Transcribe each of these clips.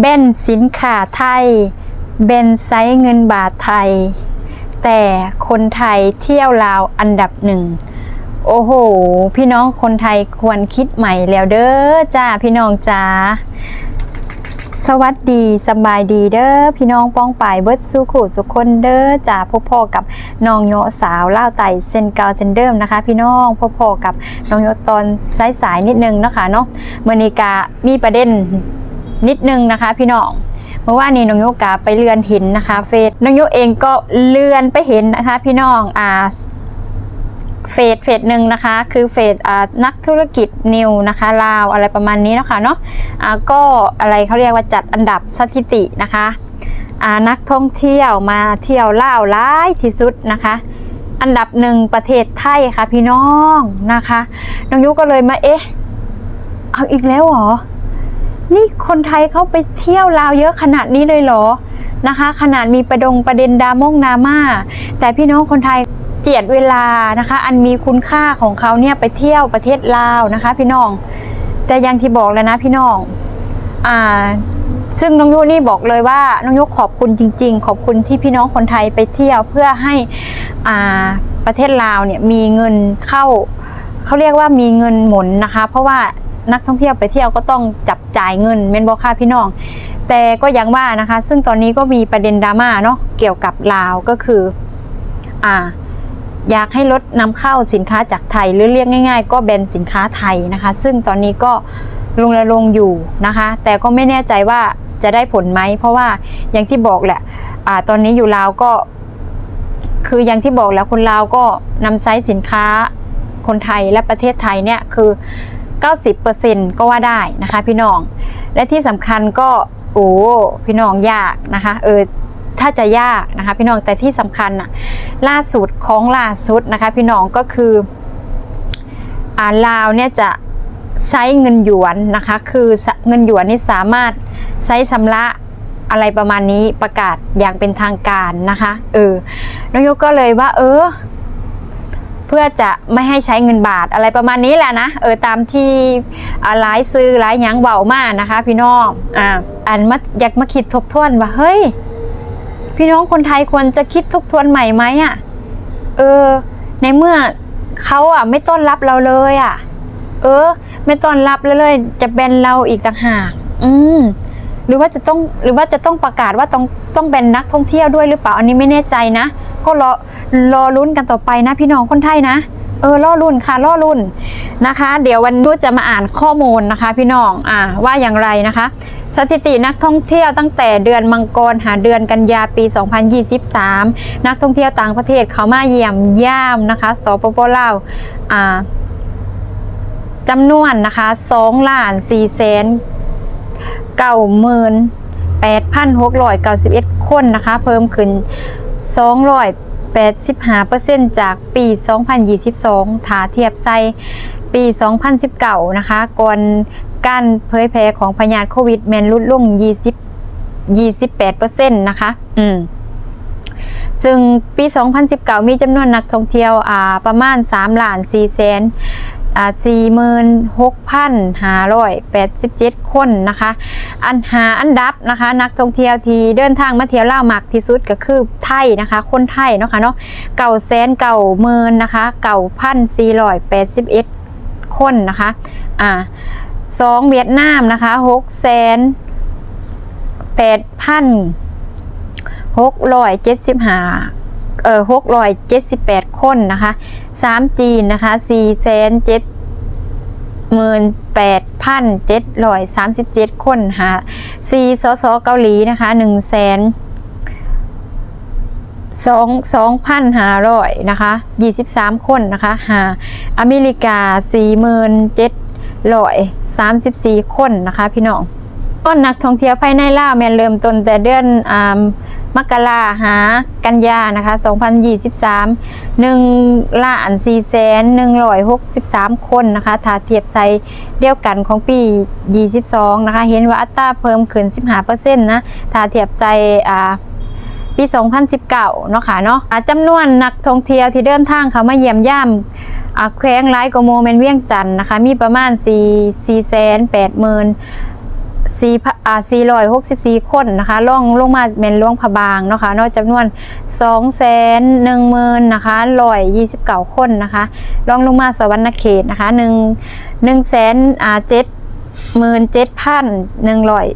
เบ้นสินค้าไทย เบนไซเงินบาทไทย แต่คนไทยเที่ยวลาวอันดับหนึ่ง โอ้โห พี่น้องคนไทยควรคิดใหม่แล้วเด้อจ้าพี่น้องจ้าสวัสดีสบายดีเด้อพี่น้องป้องปายเบิร์ดสู้ขู่สุกคนเด้อจ่าพ่อพ่อกับน้องโยสาวเล่าวไต่เซนเกาเซนเดิมนะคะ พี่น้องพ่อพ่อกับน้องโยตอนสายๆนิดนึงนะคะเนาะเมนี้กามีประเด็น นิดนึงนะคะ พี่น้องเมื่อวานนี้น้องโยกาไปเลือนห็นนะคะเฟซน้องโยเองก็เลือนไปเห็นนะคะ พี่น้องอ่าเฟสเฟสหนึ่งนะคะ คือเฟสนักธุรกิจนิวนะคะลาวอะไรประมาณนี้นะคะเนาะก็อะไรเขาเรียกว่าจัดอันดับสถิตินะคะนักท่องเที่ยวมาเที่ยวลาวร้ายที่สุดนะคะ อันดับหนึ่งประเทศไทยค่ะพี่น้องนะคะน้องยุก็เลยมาเอ๊ะเอาอีกแล้วเหรอ นี่คนไทยเขาไปเที่ยวลาวเยอะขนาดนี้เลยเหรอนะคะ ขนาดมีประดงประเด็นดามงดราม่าแต่พี่น้องคนไทยเจียดเวลานะคะ อันมีคุณค่าของเขาเนี่ยไปเที่ยวประเทศลาวนะคะ พี่น้อง แต่ยังที่บอกแล้วนะพี่น้องอ่าซึ่งน้องยุนี่บอกเลยว่าน้องยุขอบคุณจริง ๆ ขอบคุณที่พี่น้องคนไทยไปเที่ยวเพื่อให้อ่าประเทศลาวเนี่ยมีเงินเข้าเขาเรียกว่ามีเงินหมุนนะคะ เพราะว่า นักท่องเที่ยวไปเที่ยวก็ต้องจับจ่ายเงินเมนบอค่ะพี่น้อง แต่ก็ยังว่านะคะ ซึ่งตอนนี้ก็มีประเด็นดราม่าเนาะเกี่ยวกับลาวก็คืออ่าอยากให้ลดนำเข้าสินค้าจากไทยหรือเรียกง่าย ๆ ก็แบนสินค้าไทยนะคะ ซึ่งตอนนี้ก็ลงระลงอยู่นะคะ แต่ก็ไม่แน่ใจว่าจะได้ผลไหม เพราะว่าอย่างที่บอกแหละอ่าตอนนี้อยู่ลาวก็ คืออย่างที่บอกแล้วคนลาวก็นำไซส์สินค้าคนไทยและประเทศไทยเนี่ยคือ 90%ก็ว่าได้นะคะพี่น้อง และที่สำคัญก็โอ้พี่น้องยากนะคะเออถ้าจะยากนะคะพี่น้องแต่ที่สำคัญน่ะล่าสุดของล่าสุดนะคะพี่น้องก็คืออ่าลาวเนี่ยจะใช้เงินหยวนนะคะคือเงินหยวนนี่สามารถใช้ชำระอะไรประมาณนี้ประกาศอย่างเป็นทางการนะคะเออน้องยกก็เลยว่า เออ เพื่อจะ ไม่ให้ใช้เงินบาทอะไรประมาณนี้แหละนะเออตามที่อ่าหลายซื้อหลายหยังเบามากนะคะ พี่น้องอ่าอันมาอยากมาคิดทบทวนว่าเฮ้ย พี่น้องคนไทยควรจะคิดทบทวนใหม่ไหมอะเออ ในเมื่อเขาอะไม่ต้อนรับเราเลยอะ เออ ไม่ต้อนรับแล้วเลยจะแบนเราอีกต่างหากอืมหรือว่าจะต้องหรือว่าจะต้องประกาศว่าต้องต้องเป็นนักท่องเที่ยวด้วยหรือเปล่าอันนี้ไม่แน่ใจนะ ก็รอรอลุ้นกันต่อไปนะ พี่น้องคนไทยนะ เออล่อรุ่นค่ะล่อรุ่นนะคะ เดี๋ยววันนี้จะมาอ่านข้อมูลนะคะ พี่น้องอ่าว่าอย่างไรนะคะ สถิตินักท่องเที่ยวตั้งแต่เดือนมังกรหาเดือนกันยาปี 2023 นักท่องเที่ยวต่างประเทศเขามาเยี่ยมย่ามนะคะสปปลาวอ่าจำนวนนะคะ2ล้าน4แสนเก้าหมื่นแปดพันหกร้อยเก้าสิบเอ็ดคนนะคะ เพิ่มขึ้นสอ 85%จากปี 2022 ถ้าเทียบใส่ปี 2019 นะคะ ก่อนการเผยแพร่ของพยาธิโควิดแมนลดลง 20 28%นต์นะคะ อืมซึ่งปี 2019 มีจำนวนนักท่องเที่ยวอ่าประมาณ3ล้าน4แสน อ่า46,587คนนะคะ อันหาอันดับนะคะ นักท่องเที่ยวที่เดินทางมาเที่ยวล่ามากที่สุดก็คือไทยนะคะ คนไทยเนาะค่ะเนาะเก่าแสนเก่าเมินนะคะเก่าพันสี่ร้อยแปดสิบเอ็ดคนนะคะอ่าสองเวียดนามนะคะหกแสนแปดพันหกร้อยเจ็ดสิบห้า เออหกร้อยเจ็ดสิบแปดคนนะคะสามจีนนะคะสี่แสนเจ็ดหมื่นแปดพันเจ็ดร้อยสามสิบเจ็ดคนหาสี่สสเกาหลีนะคะหนึ่งแสนสองสองพันหาร้อยนะคะยี่สิบสามคนนะคะหาอเมริกาสี่หมื่นเจ็ดร้อยสามสิบสี่คนนะคะพี่น้องก็นักท่องเที่ยวภายในลาแมนเริ่มต้นแต่เดือนอา มกราหากันยานะคะ 2023 1ล้าน4แสน163 คนนะคะ ถ้าเทียบใส่เดียวกันของปี 22 นะคะ เห็นว่าอัตราเพิ่มขึ้น 15%นะ ถ้าเทียบใส่อ่าปี 2019 เนาะค่ะเนาะจำนวนนักท่องเที่ยวที่เดินทางเขามาเยี่ยมย่ำแขวงหลายกโมเมนเวียงจันทน์นะคะ มีประมาณ 4 4 8 0 0 0 0 สี่พะอ่าสี่ร้อยหกสิบสี่คนนะคะล่องลงมาเป็นล่วงพบางนะคะนอกจำนวนสองแสนหนึ่งหมื่นะคะร้อยยี่สิบเก้าคนนะคะล่องลงมาสวรรณเขตนะคะหนึ่งหนึ่งแสนอ่าเจ็ดหมื่นเจ็ดพันหนึ่งร้อย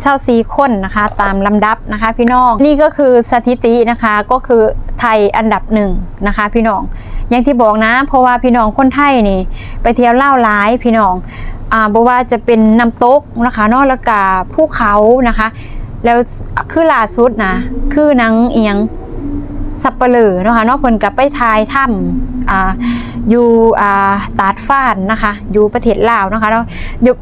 เช่าสี่คนนะคะตามลำดับนะคะพี่น้อง นี่ก็คือสถิตินะคะก็คือไทยอันดับหนึ่งนะคะพี่น้องอย่างที่บอกนะ เพราะว่าพี่น้องคนไทยนี่ ไปเที่ยวเล่าร้ายพี่น้อง อ่าบว่าจะเป็นน้ำตกนะคะนอกล้วก็ภูเขานะคะ แล้วคือล่าสุดนะคือนังเอียงสับเปลือนะคะนอกเพิ่นกับไปทายถ้ำอ่าอยู่อ่าตาดฟ้านนะคะ อยู่ประเทศลาวนะคะเนาะอยู่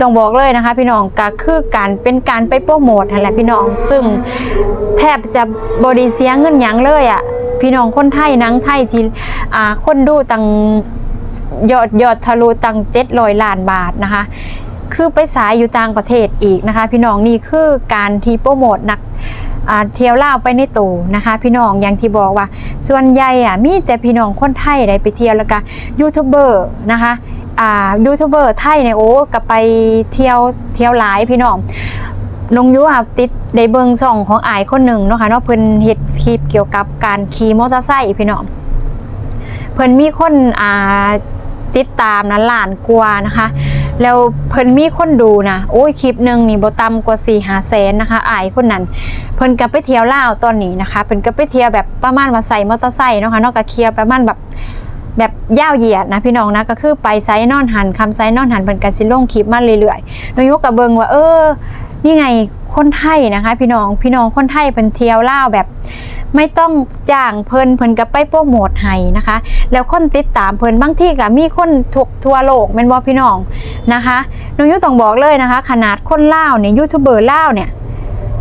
ต้องบอกเลยนะคะ พี่น้องก็คือการเป็นการไปโปรโมทนั่นแหละพี่น้อง ซึ่งแทบจะบริเสียเงินหยังเลยอะ่ะพี่น้องคนไทยนังไทยที่อ่าคนดูตัง ยอดยอดทะลุตังเจ็ดร้อยล้านบาทนะคะ คือไปสายอยู่ต่างประเทศอีกนะคะ พี่น้องนี่คือการที่โปรโมทนักเที่ยวล่าวไปในตูนะคะ พี่น้องอย่างที่บอกว่า ส่วนใหญ่อะมีแต่พี่น้องคนไทยได้ไปเที่ยวแล้วก็ยูทูบเบอร์นะคะอ่ายูทูบเบอร์ไทยเนี่ยโอ้ก็ไปเที่ยวเที่ยวหลายพี่น้องนงยุอะติดได้เบิงช่องของอายคนหนึ่งเนาะค่ะเนาะเพิ่นเฮ็ดคลิปเกี่ยวกับการขี่มอเตอร์ไซค์พี่น้องเพิ่นมีคนอ่า ติดตามนะล้านกว่านะคะ แล้วเพิ่นมีคนดูนะโอ้ยคลิปหนึ่งนี่บ่ต่ำกว่า4 5แสนนะคะอายคนนั้น เพิ่นก็ไปเที่ยวลาวตอนนี้นะคะเพิ่นก็ไปเที่ยวแบบประมาณว่าใส่มอเตอร์ไซค์เนาะคะ่ะเนากเคลียร์ประมาณแบบแบบยาวเหยียดนะพี่น้องนะก็คือไปไซนอนหันคำไซนอนหันเป็นการสิลงคลิปมาเรื่อยๆนายกกับเบิงว่าเออ นี่ไงคนไทยนะคะ พี่น้องพี่น้องคนไทยเป็นเที่ยวล่าวแบบ ไม่ต้องจ้างเพิ่นเพิ่นก็ไปโปรโมทให้นะคะ แล้วคนติดตามเพิ่นบางที่ก็มีคนทุกทั่วโลกแม่นบ่พี่น้องนะคะนายกต้องบอกเลยนะคะ ขนาดคนเล่าเนี่ยยูทูบเบอร์เล่าเนี่ย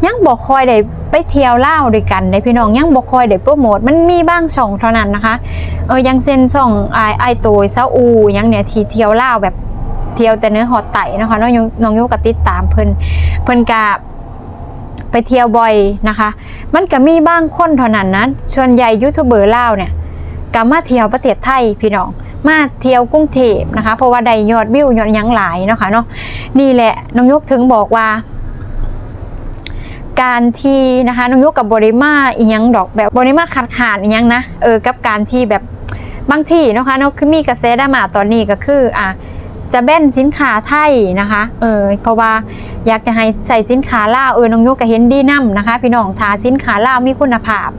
ยังบอกคอยได้ไปเที่ยวเล่าด้วยกันในพี่น้องยังบอกคอยได้โปรโมทมันมีบ้างช่องเท่านั้นนะคะเออยังเซ็นช่องไอไอตัวซาอูยังเนี่ยที่เที่ยวเล่าแบบเที่ยวแต่เนื้อหอดไต่นะคะน้องยงน้องยุกับติดตามเพิ่นเพิ่นกะ ไปเที่ยวบ่อยนะคะ มันก็มีบ้างคนเท่านั้นนะส่วนใหญ่ยูทูบเบอร์เล่าวเนี่ยก็มาเที่ยวประเทศไทยพี่น้อง มาเที่ยวกรุงเทพนะคะ เพราะว่าได้ยอดวิวยอดยังหลายเนาะค่ะเนาะนี่แหละน้องยกถึงบอกว่า การที่นะคะน้องยุกับบริมาอีหยังดอกแบบบริมาขาดขาดอีหยังนะเออกับการที่แบบบางที่นะคะเนาะคือมีกระแสดราม่าตอนนี้ก็คืออะ จะแบนสินค้าไทยนะคะเออเพราะว่าอยากจะให้ใส่สินค้าลาวเออน้องยุก็เห็นดีนํนะคะ พี่น้องทาสินค้าลาวมีคุณภาพ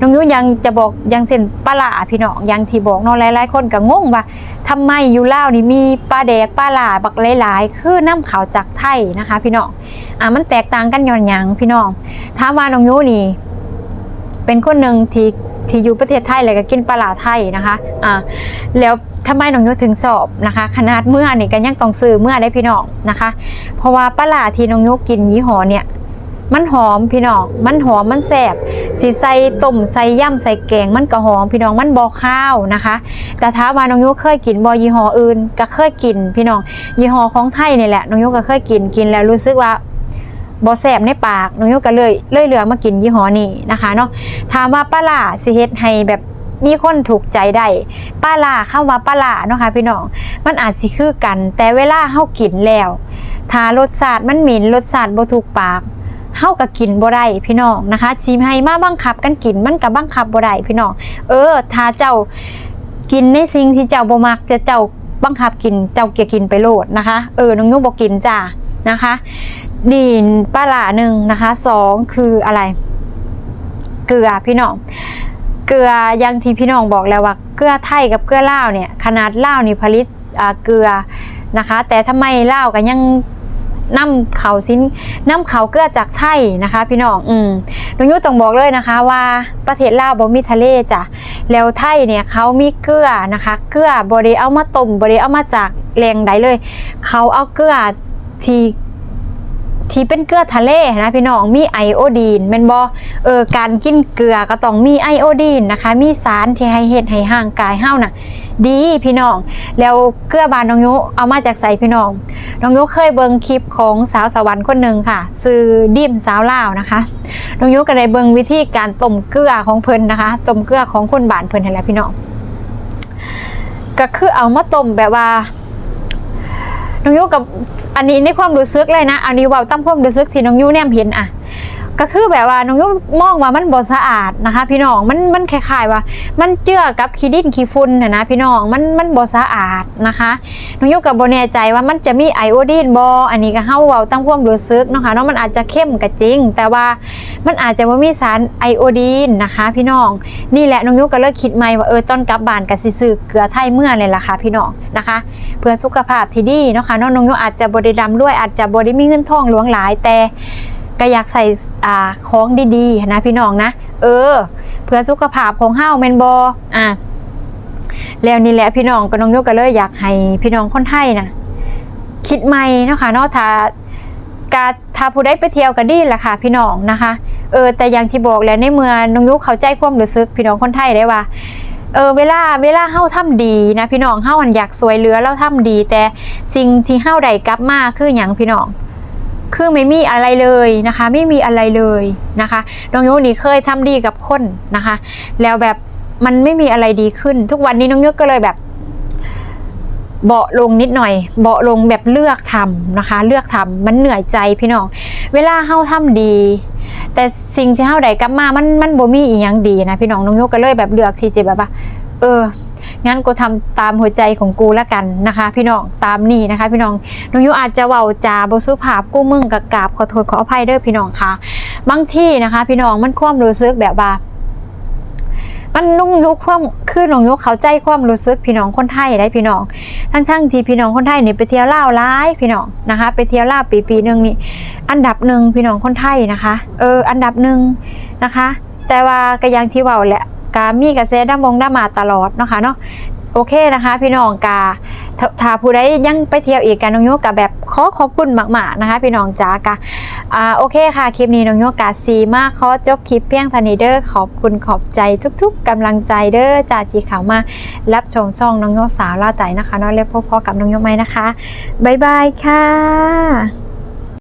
น้องยุยังจะบอกยังเส้นปลาหลาพี่น้องยังที่บอกเนาะหลายๆคนก็งงว่าทำไมอยู่ลาวนี่มีปลาแดกปลาหลาบักหลายๆ คือน้ำขาวจากไทยนะคะ พี่น้องอะมันแตกต่างกันย้อนยังพี่น้องถามว่าน้องยุนี่ เป็นคนหนึ่งที่ที่อยู่ประเทศไทยเลยก็กินปลาหลาไทยนะคะอ่าแล้ว ทำไมน้องยุถึงสอบนะคะ ขนาดเมื่อนี่ก็ยังต้องซื้อเมื่อได้พี่น้องนะคะ เพราะว่าปลาหลาที่น้องยุกินยี่ห้อเนี่ยมันหอมพี่น้อง มันหอมมันแสบสีใส่ต้มใส่ย่ำใส่แกงมันก็หอมพี่น้องมันบอข้าวนะคะ แต่ถ้ามว่าน้องยุเคยกินบอยี่ห้ออื่น ก็เคยกิน พี่น้องยี่ห้อของไทยนี่แหละน้องยุก็เคยกินกินแล้วรู้สึกว่าบอแสบในปากน้องยุก็เลยเลยเหลือมากินยี่ห้อนี้นะคะเนาะถามว่าป้าล่าสิเฮ็ดให้แบบ มีคนถูกใจได้ป้าล่าเข้าว่าป้าล่าเนาะค่ะพี่น้องมันอาจสิคือกัน แต่เวลาเฮากินแล้วถ้ารสชาติมันเหม็นรสชาติบ่ถูกปากเฮาก็กินบ่ได้พี่น้องนะคะชีมให้มาบังคับกันกินมันก็บบังคับบ่ได้พี่น้องเออถ้าเจ้ากินในสิ่งที่เจ้าบ่มักจะเจ้าบังคับกินเจ้าเกียกินไปโลดนะคะ เออน้องยุ่งบ่กินจ้านะคะนี่ปลาหลาหนึ่งนะคะสองคืออะไร เกลือพี่น้อง เกลืออยังที่พี่น้องบอกแล้วว่าเกลือไทยกับเกลือลาวเนี่ยขนาดลาวนี่ผลิตเกลือนะคะ แต่ทำไมลาวก็ยังนำเขาสินนำเขาเกลือจากไทยนะคะ พี่น้องอืมน้องยุต้องบอกเลยนะคะ ว่าประเทศลาวบ่มีทะเลจ้ะแล้วไทยเนี่ยเขามีเกลือนะคะ เกลือบริเอามาต้มบริเอามาจากแหล่งใดเลย เขาเอาเกลือที่ ที่เป็นเกลือทะเลนะพี่น้องมีไอโอดีนแม่นบอเออการกินเกลือก็ต้องมีไอโอดีนนะคะ มีสารที่ให้เฮ็ดให้ห่างกายเฮาน่ะ ดีพี่น้อง แล้วเกลือบานน้องยุเอามาจากใส่พี่น้องน้องยุเคยเบิ่งคลิปของสาวสวรรค์คนหนึ่งค่ะซื้อดิมสาวลาวนะคะน้องยุก็ได้เบิ่งวิธีการต้มเกลือของเพิ่นนะคะต้มเกลือของคนบ้านเพิ่นนั่นแหละพี่น้องก็คือเอามาต้มแบบว่า น้องยุกับอันนี้ในความรู้สึกเลยนะ อันนี้เว่าตั้งความรู้สึกที่น้องยุเนี่ยเห็นอะ ก็คือแบบว่าน้องยุมองว่ามันบ่สะอาดนะคะ พี่น้องมันมันคล้ายๆว่า มันเจือกับขี้ดินขี้ฝุ่นนะนะพี่น้องมันมันบ่สะอาดนะคะน้องยุกับบ่แน่ใจว่ามันจะมีไอโอดีนบ่อันนี้ก็เฮาเว้าตั้งความรู้สึกนะคะเนาะมันอาจจะเข้มก็จริง แต่ว่ามันอาจจะบ่มีสารไอโอดีนนะคะ พี่น้องนี่แหละน้องยุก็เลิกคิดใหม่ว่าเออต้นกลับบ้านก็สิซื้อเกลือไทยเมื่อเลยล่ะค่ะพี่น้องนะคะ เพื่อสุขภาพที่ดีเนาะค่ะเนาะน้องยุอาจจะบ่ได้ดำด้วยอาจจะบ่ได้มีเงินทองหลวงหลายแต่ ก็อยากใส่อ่าของดีๆนะพี่น้องนะ เออ เพื่อสุขภาพของเฮาแมนบอะแล้วนี่แหละพี่น้องก็น้องยกก็เลยอยากให้พี่น้องคนไทยนะคิดใหม่เนาะค่ะเนาะถ้าการถ้าผู้ได้ไปเที่ยวก็ดีแหละค่ะพี่น้องนะคะ เออแต่อย่างที่บอกแล้วในเมื่อน้องยุคเข้าใจความรู้สึกพี่น้องคนไทยได้ว่าเออเวลาเวลาเฮาทำดีนะพี่น้องเฮาอันอยากสวยเหลือแล้วทำดี แต่สิ่งที่เฮาได้กลับมาคือหยังพี่น้อง คือไม่มีอะไรเลยนะคะ ไม่มีอะไรเลยนะคะน้องโยนี่เคยทำดีกับคนนะคะ แล้วแบบมันไม่มีอะไรดีขึ้น ทุกวันนี้น้องโยก็เลยแบบเบาลงนิดหน่อย เบาลงแบบเลือกทำนะคะ เลือกทำมันเหนื่อยใจพี่น้อง เวลาเฮาทำดี แต่สิ่งที่เฮาได้กลับมา มันมันบ่มีอีหยังดีนะพี่น้องน้องโยกก็เลยแบบเลือกที่จะแบบว่า เออ งั้นกูทำตามหัวใจของกูแล้วกันนะคะ พี่น้องตามนี่นะคะ พี่น้องน้องยุอาจจะเว้าจาบสุภาพกู้มึงกับกาบขอโทษขออภัยเด้อพี่น้องค่ะ บางที่นะคะ พี่น้องมันความรู้สึกแบบว่ามันนุ่งยุคความคือน้องยุคเขาใจความรู้สึกพี่น้องคนไทยได้พี่น้อง ทั้งๆที่พี่น้องคนไทยนี่ไปเที่ยวล่าวร้ายพี่น้องนะคะ ไปเที่ยวล่าปีปีหนึ่งนี่อันดับหนึ่งพี่น้องคนไทยนะคะ เออ อันดับหนึ่งนะคะ แต่ว่าก็อยังที่เว่าแหละ กามีกระแสด้ามงด้ามาตลอดเนาะค่ะเนาะโอเคนะคะ พี่น้องกาถ้าผู้ใดยังไปเที่ยวอีกกันน้องโยกกะแบบขอขอบคุณมากๆนะคะ พี่น้องจ้ากะอ่าโอเคค่ะ คลิปนี้น้องโยกกาซีมากขอจบคลิปเพียงเท่านี้เด้อขอบคุณขอบใจทุกๆกำลังใจเด้อจ่าจีขาวมารับชมช่องน้องโยกสาวล่าใจนะคะเนาะเล็บพ่อๆกับน้องโยกไหมนะคะบ๊ายบายค่ะ